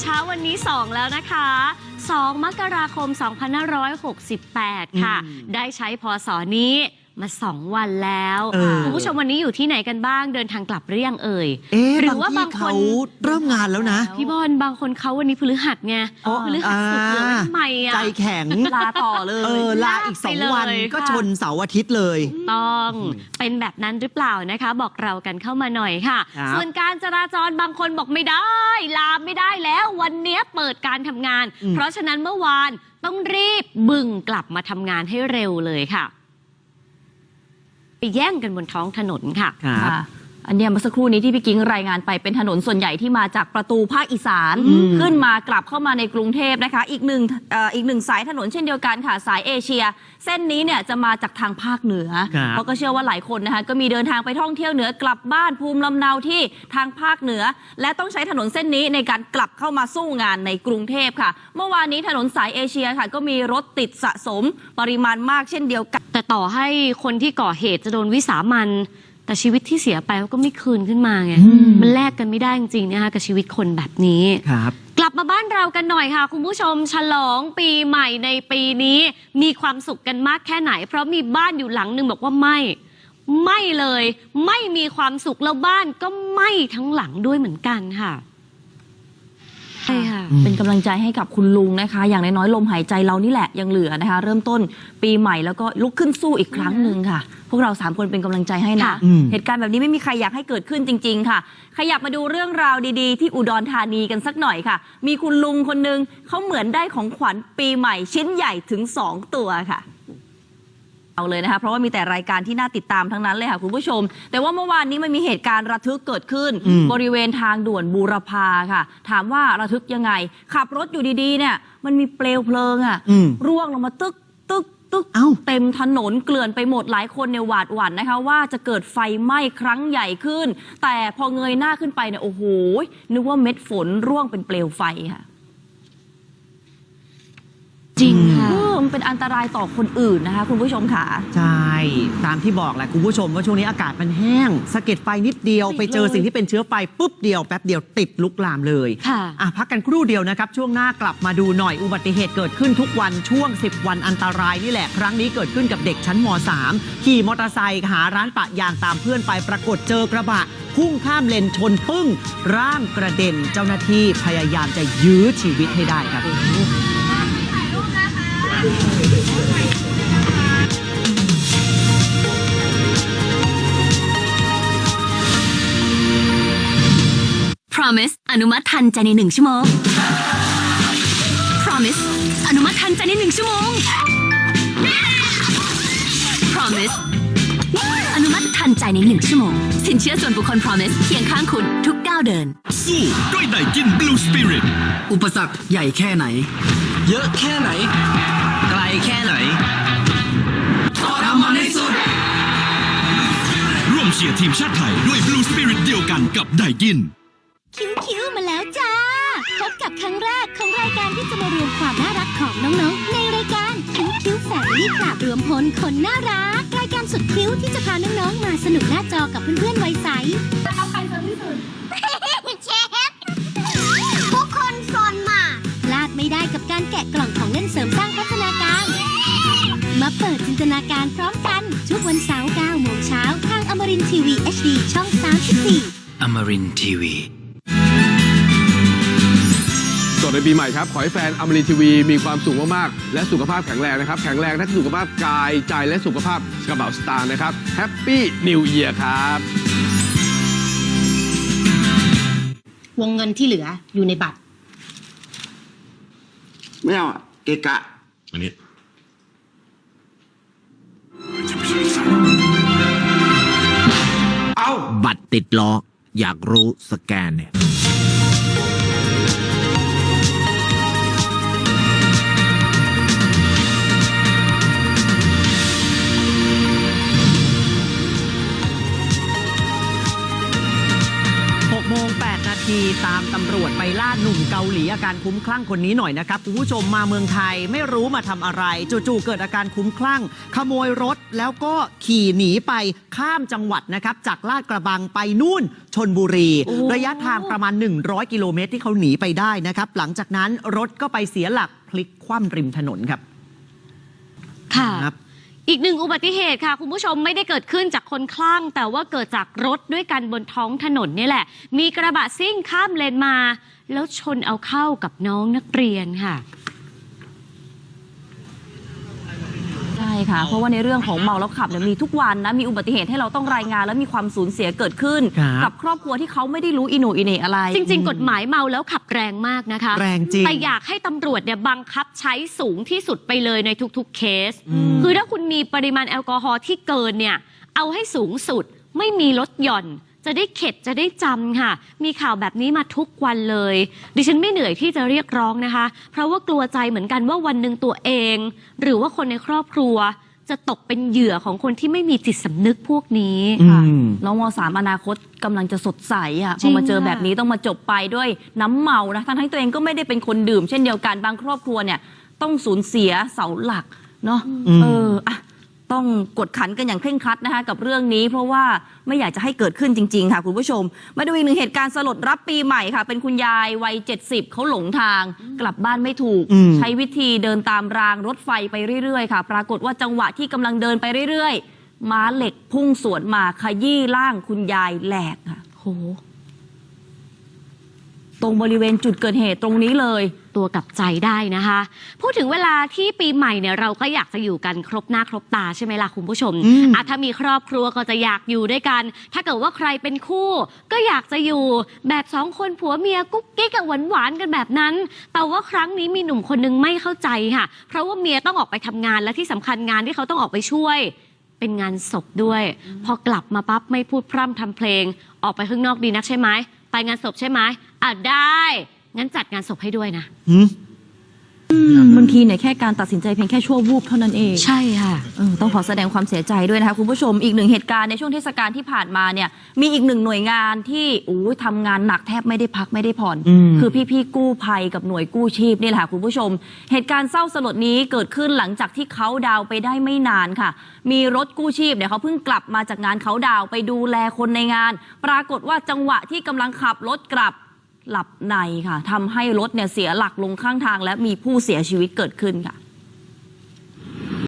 เช้าวันนี้ 2 แล้วนะคะ 2 มกราคม 2568 ค่ะอืมได้ใช้พศนี้ มา2วันแล้วเออ คุณผู้ชมวันนี้อยู่ที่ไหนกันบ้างเดินทางกลับหรือยังเอ่ย เอ๊ะหรือว่าบางที่คน เขาเริ่มงานแล้วนะ พี่บอลบางคนเขาวันนี้พฤหัสไงอ๋อพฤหัสสุดเลยทำไมอะ ใจแข็งลาต่อเลยเออลาอีกสองลากไปเลยวันก็ค่ะ ชนเสาร์อาทิตย์เลย ต้องเป็นแบบนั้นหรือเปล่านะคะ บอกเรากันเข้ามาหน่อยค่ะ ครับ ส่วนการจราจรบางคนบอกไม่ได้ ลามไม่ได้แล้ววันเนี้ยเปิดการทำงาน เพราะฉะนั้นเมื่อวานต้องรีบบึงกลับมาทำงานให้เร็วเลยค่ะไป แย่งกันบนท้องถนนค่ะครับค่ะ อันเนี้ยเมื่อสักครู่นี้ที่พี่กิ้งรายงานไปเป็นถนนส่วนใหญ่ที่มาจากประตูภาคอีสานอืมขึ้นมากลับเข้ามาในกรุงเทพนะคะ อีกหนึ่งเอ่ออีกหนึ่งสายถนนเช่นเดียวกันค่ะสายเอเชีย เส้นนี้เนี่ยจะมาจากทางภาคเหนือ ครับ เพราะก็เชื่อว่าหลายคนนะคะก็มีเดินทางไปท่องเที่ยวเหนือกลับบ้านภูมิลำเนาที่ทางภาคเหนือ และต้องใช้ถนนเส้นนี้ในการกลับเข้ามาสู้งานในกรุงเทพค่ะ เมื่อวานนี้ถนนสายเอเชียค่ะ ก็มีรถติดสะสมปริมาณมากเช่นเดียวกัน แต่ต่อให้คนที่ก่อเหตุจะโดนวิสามัน แต่ชีวิตที่เสียไปเขาก็ไม่คืนขึ้นมาไงอืม มันแลกกันไม่ได้จริงๆนะคะกับชีวิตคนแบบนี้ ครับ กลับมาบ้านเรากันหน่อยค่ะ คุณผู้ชมฉลองปีใหม่ในปีนี้ มีความสุขกันมากแค่ไหน เพราะมีบ้านอยู่หลังหนึ่งบอกว่าไม่ ไม่เลย ไม่มีความสุขแล้วบ้านก็ไหม้ทั้งหลังด้วยเหมือนกันค่ะ ใช่ค่ะอืมเป็นกำลังใจให้กับคุณลุงนะคะ อย่างน้อยๆลมหายใจเรานี่แหละยังเหลือนะคะ เริ่มต้นปีใหม่แล้วก็ลุกขึ้นสู้อีกครั้งหนึ่งค่ะ พวกเราสามคนเป็นกำลังใจให้นะค่ะอืมเหตุการณ์แบบนี้ไม่มีใครอยากให้เกิดขึ้นจริง ๆ ค่ะ ขยับมาดูเรื่องราวดีๆ ที่อุดรธานีกันสักหน่อยค่ะ มีคุณลุงคนหนึ่งเขาเหมือนได้ของขวัญปีใหม่ชิ้นใหญ่ถึง 2 ตัวค่ะ เอาเลยนะคะเพราะว่ามีแต่รายการที่น่าติดตามทั้งนั้นเลยค่ะคุณผู้ชม แต่ว่าเมื่อวานนี้มันมีเหตุการณ์ระทึกเกิดขึ้นอืมบริเวณทางด่วนบูรพาค่ะ ถามว่าระทึกยังไง ขับรถอยู่ดีๆ เนี่ย มันมีเปลวเพลิงอะอืมร่วงลงมาตึกตึกตึกเอ้าเต็มถนนเกลื่อนไปหมดหลายคนเนี่ยหวาดหวั่นนะคะ ว่าจะเกิดไฟไหม้ครั้งใหญ่ขึ้น แต่พอเงยหน้าขึ้นไปเนี่ยโอ้โหนึกว่าเม็ดฝนร่วงเป็นเปลวไฟค่ะ จริงค่ะเออมันเป็นอันตรายต่อคนอื่นนะคะ คุณผู้ชมค่ะ ใช่ ตามที่บอกแหละคุณผู้ชมว่าช่วงนี้อากาศมันแห้งสะเก็ดไฟนิดเดียวติดไปเจอเลยสิ่งที่เป็นเชื้อไฟปุ๊บเดียวแป๊บเดียวติดลุกลามเลยค่ะอะพักกันครู่เดียวนะครับ ช่วงหน้ากลับมาดูหน่อยอุบัติเหตุเกิดขึ้นทุกวันช่วง 10 วันอันตรายนี่แหละ ครั้งนี้เกิดขึ้นกับเด็กชั้นม .3 ขี่มอเตอร์ไซค์หาร้านปะยางตามเพื่อนไปปรากฏเจอกระบะพุ่งข้ามเลนชนปึ้ง ร่างกระเด็นเจ้าหน้าที่พยายามจะยื้อชีวิตให้ได้ครับ Promise อนุมัติทันใจในหนึ่งชั่วโมง Promise อนุมัติทันใจในหนึ่งชั่วโมง Promise อนุมัติทันใจในหนึ่งชั่วโมง สินเชื่อส่วนบุคคล Promise เคียงข้างคุณทุกก้าวเดิน สู้ด้วยไดกิน Blue Spirit อุปสรรคใหญ่แค่ไหน เยอะแค่ไหนไกล แค่ไหนขอทำมันให้สุด ร่วมเชียร์ทีมชาติไทยด้วย Blue Spirit เดียวกันกับไดกิน คิ้วคิวมาแล้วจ้า พบกับครั้งแรกของรายการที่จะมารวมความน่ารักของน้องๆ ในรายการคิ้วคิ้วแฟมิลี่คลับรวมพลคนน่ารัก รายการสุดคิ้วที่จะพาน้องๆ มาสนุกหน้าจอกับเพื่อนๆวัยใสเอาใครสนที่สุด จินตนาการพร้อมกัน ทุกวันเสาร์9โมงเช้าทางอมรินทีวี HD ช่อง 34อมรินทีวีสวัสดีปีใหม่ครับ ขอให้แฟนอมรินทีวีมีความสุขมาก ๆ และสุขภาพแข็งแรงนะครับ แข็งแรงทั้งสุขภาพกายใจและสุขภาพกระเป๋าสตางค์นะครับแฮปปี้นิวเยียร์ครับวงเงินที่เหลืออยู่ในบัตร ไม่เอาอะเกะกะอันนี้ เอาบัตรติดล้อ อยากรู้สแกนเนี่ย ทีตามตำำรวจไปล่าหนุ่มเกาหลีอาการคุ้มคลั่งคนนี้หน่อยนะครับคุณผู้ชมมาเมืองไทยไม่รู้มาทำอะไร จู่ๆเกิดอาการคุ้มคลั่ง ขโมยรถแล้วก็ขี่หนีไปข้ามจังหวัดนะครับ จากลาดกระบังไปนู่นชนบุรี ระยะทางประมาณ 100 กิโลเมตรที่เขาหนีไปได้นะครับ หลังจากนั้นรถก็ไปเสียหลักพลิกคว่ำริมถนนครับค่ะครับ อีกหนึ่งอุบัติเหตุค่ะ คุณผู้ชมไม่ได้เกิดขึ้นจากคนคลั่ง แต่ว่าเกิดจากรถด้วยกันบนท้องถนนนี่แหละ มีกระบะซิ่งข้ามเลนมา แล้วชนเอาเข้ากับน้องนักเรียนค่ะ ใช่ ค่ะ เพราะว่าในเรื่องของเมาแล้วขับเนี่ยมีทุกวันนะมีอุบัติเหตุให้เราต้องรายงานและมีความสูญเสียเกิดขึ้น ครับ กับครอบครัวที่เขาไม่ได้รู้อิโหนอิเหนอะไร จริง ๆ กฎหมายเมาแล้วขับแรงมากนะคะ แรงจริง แต่อยากให้ตำรวจเนี่ยบังคับใช้สูงที่สุดไปเลยในทุกๆเคส คือถ้าคุณมีปริมาณแอลกอฮอล์ที่เกินเนี่ย เอาให้สูงสุดไม่มีลดหย่อน จะได้เข็ดจะได้จำค่ะ มีข่าวแบบนี้มาทุกวันเลย ดิฉันไม่เหนื่อยที่จะเรียกร้องนะคะ เพราะว่ากลัวใจเหมือนกันว่าวันหนึ่งตัวเอง หรือว่าคนในครอบครัว จะตกเป็นเหยื่อของคนที่ไม่มีจิตสำนึกพวกนี้ค่ะอืม น้องมสามอนาคตกำลังจะสดใสอะจพริองมาเจอค่ะแบบนี้ต้องมาจบไปด้วยน้ำเมานะทั้งที่ตัวเองก็ไม่ได้เป็นคนดื่ม เช่นเดียวกันบางครอบครัวเนี่ย ต้องสูญเสียเสาหลักเนาะอืมเอออะ ต้องกดขันกันอย่างเคร่งครัดนะคะกับเรื่องนี้ เพราะว่าไม่อยากจะให้เกิดขึ้นจริง ๆ ค่ะคุณผู้ชม มาดูอีกหนึ่งเหตุการณ์สลดรับปีใหม่ค่ะ เป็นคุณยายวัย 70เขาหลงทาง กลับบ้านไม่ถูก อืม ใช้วิธีเดินตามรางรถไฟไปเรื่อยๆค่ะ ปรากฏว่าจังหวะที่กำลังเดินไปเรื่อยๆม้าเหล็กพุ่งสวนมาขยี้ร่างคุณยายแหลกค่ะโห ตรงบริเวณจุดเกิดเหตุตรงนี้เลย ตัวกลับใจได้นะคะ พูดถึงเวลาที่ปีใหม่เนี่ยเราก็อยากจะอยู่กันครบหน้าครบตาใช่ไหมล่ะคุณผู้ชมอืมอะถ้ามีครอบครัวก็จะอยากอยู่ด้วยกัน ถ้าเกิดว่าใครเป็นคู่ ก็อยากจะอยู่แบบสองคนผัวเมียกุ๊กกิ๊กกับหวานหวานๆกันแบบนั้น แต่ว่าครั้งนี้มีหนุ่มคนนึงไม่เข้าใจค่ะ เพราะว่าเมียต้องออกไปทำงานและที่สำคัญงานที่เขาต้องออกไปช่วยเป็นงานศพด้วย พอกลับมาปั๊บไม่พูดพร่ำทำเพลง ออกไปข้างนอกดีนักใช่ไหมไปงานศพใช่ไหม อะได้ งั้นจัดงานศพให้ด้วยนะ หืมบางทีเนี่ยแค่การตัดสินใจเพียงแค่ชั่ววูบเท่านั้นเองใช่ค่ะ เออต้องขอแสดงความเสียใจด้วยนะคะคุณผู้ชมอีกหนึ่งเหตุการณ์ในช่วงเทศกาลที่ผ่านมาเนี่ย มีอีกหนึ่งหน่วยงานที่อู้ยทำงานหนักแทบไม่ได้พักไม่ได้ผ่อนอืมคือพี่ๆกู้ภัยกับหน่วยกู้ชีพนี่แหละค่ะคุณผู้ชม เหตุการณ์เศร้าสลดนี้เกิดขึ้นหลังจากที่เขาดาวน์ไปได้ไม่นานค่ะ มีรถกู้ชีพเนี่ยเขาเพิ่งกลับมาจากงานเขาดาวน์ไปดูแลคนในงาน ปรากฏว่าจังหวะที่กำลังขับรถกลับ หลับในค่ะทำให้รถเนี่ยเสียหลักลงข้างทางและมีผู้เสียชีวิตเกิดขึ้นค่ะ